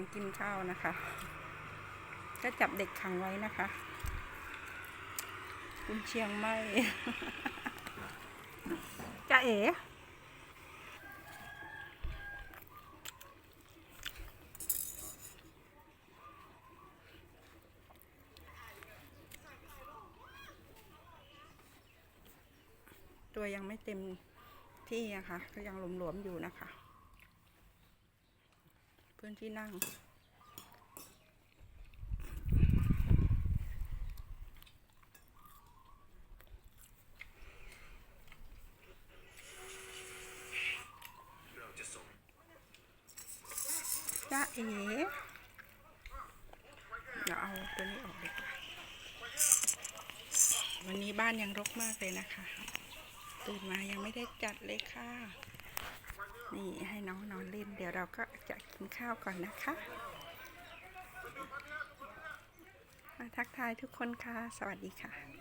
งกินข้าวนะคะ ก็จับเด็กขังไว้นะคะ คุณเชียงใหม่จะเอ๋ตัวยังไม่เต็มที่นะคะ ก็ยังหลวมๆอยู่นะคะ พื่อนที่นั่ง จ้าเอ๋เดี๋ยวเอาตัวนี้ออกดีกว่าวันนี้บ้านยังรกมากเลยนะคะ ตื่นมายังไม่ได้จัดเลยค่ะ นี่ให้น้องนอนเล่น เดี๋ยวเราก็จะกินข้าวก่อนนะคะ มาทักทายทุกคนค่ะ สวัสดีค่ะ